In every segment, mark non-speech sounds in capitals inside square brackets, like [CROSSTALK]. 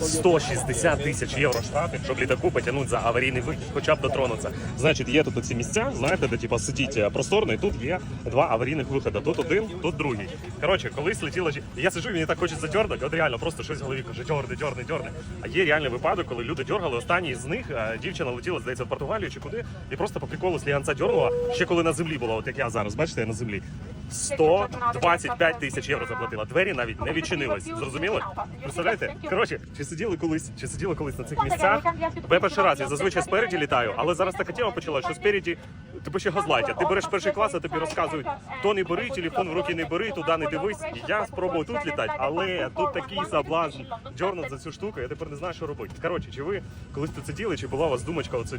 160 тисяч євро штрафів, щоб літаку потягнути за аварійний вихід, хоча б дотронутися. Значить, є тут ці місця, знаєте, де типа сидіть е, просторно, і тут є два аварійних виходи. Тут один, тут другий. Коротше, колись летіла жі- Я сиджу, мені так хочеться дьорнути, от реально просто щось в голові каже, дьорни, дьорни, дьорни. А є реальний випадок, коли люди дьоргали. Останній з них е, дівчина летіла, здається, в Португалію чи куди, і просто по приколу сліганця дьорнула, ще коли на землі була, от як я зараз, бачите, я на землі. 125 тисяч євро заплатила. Двері навіть не відчинились. Зрозуміли? Представляєте? Коротше, чи сиділи колись, чи сиділи колись на цих місцях? Бо я перший раз я зазвичай спереді літаю, але зараз така тема почала, що спереді тебе ще газлайтять. Ти береш перший клас, а тобі розказують, то не бери, телефон в руки не бери, туди не дивись. І я спробував тут літати, але тут такий соблазн. Дьорнуть за цю штуку, я тепер не знаю, що робити. Коротше, чи ви колись тут сиділи, чи була у вас думочка оце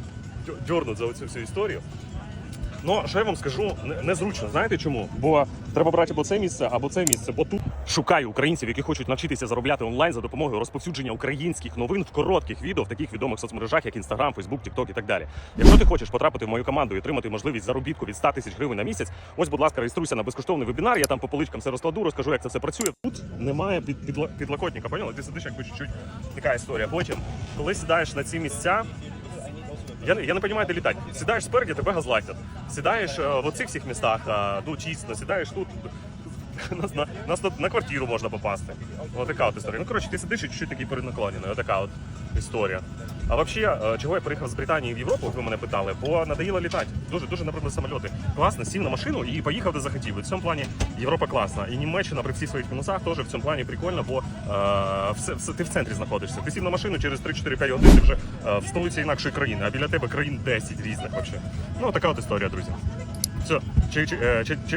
дьорнуть за оцю всю історію? Ну, що я вам скажу, не- незручно. Знаєте чому? Бо треба брати або це місце, або це місце. Бо тут шукаю українців, які хочуть навчитися заробляти онлайн за допомогою розповсюдження українських новин в коротких відео в таких відомих соцмережах, як Instagram, Facebook, TikTok і так далі. Якщо ти хочеш потрапити в мою команду і отримати можливість заробітку від 100 тисяч гривень на місяць, ось, будь ласка, реєструйся на безкоштовний вебінар. Я там по поличкам все розкладу, розкажу, як це все працює. Тут немає під, підлокотника, поняли? Ти сидиш якби чуть-чуть така історія. Потім, коли сідаєш на ці місця, я, я не розумію, де літати. Сідаєш спереді, тебе газлатять. Сідаєш е, в оцих всіх містах, е, ну чисто, сідаєш тут. [LAUGHS] Нас на, нас на, на квартиру можна попасти. Ось така от історія. Ну, коротше, ти сидиш і чуть-чуть такий перенаклонений. Ось така от історія. А взагалі, е, чого я приїхав з Британії в Європу, ви мене питали, бо надоїло літати. Дуже дуже наприклад, самольоти. Класно, сів на машину і поїхав де захотів. І в цьому плані Європа класна. І Німеччина при всіх своїх мінусах теж в цьому плані прикольно, бо е, все, все, ти в центрі знаходишся. Ти сів на машину через 3-4-5 годин ти вже е, в столиці інакшої країни, а біля тебе країн 10 різних вообще. Ну така от історія, друзі. Все,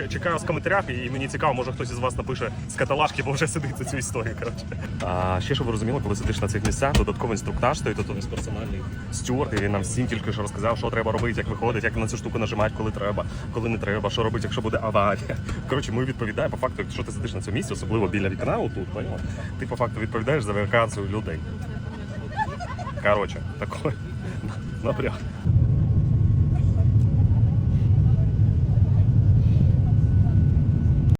чекаю в коментарях, і мені цікаво, може хтось із вас напише з каталажки, бо вже сидить за цю історію. Коротше. А ще щоб ви розуміли, коли сидиш на цих місцях, додатковий інструктаж стоїть, тут у нас персональний стюард, і він нам всім тільки що розказав, що треба робити, як виходить, як на цю штуку нажимати, коли треба, коли не треба, що робити, якщо буде аварія. [LAUGHS] Коротше, ми відповідаємо по факту, якщо ти сидиш на цьому місці, особливо біля вікна, отут, поняла? ти по факту відповідаєш за евакуацію людей. Коротше, такой [LAUGHS] напряг.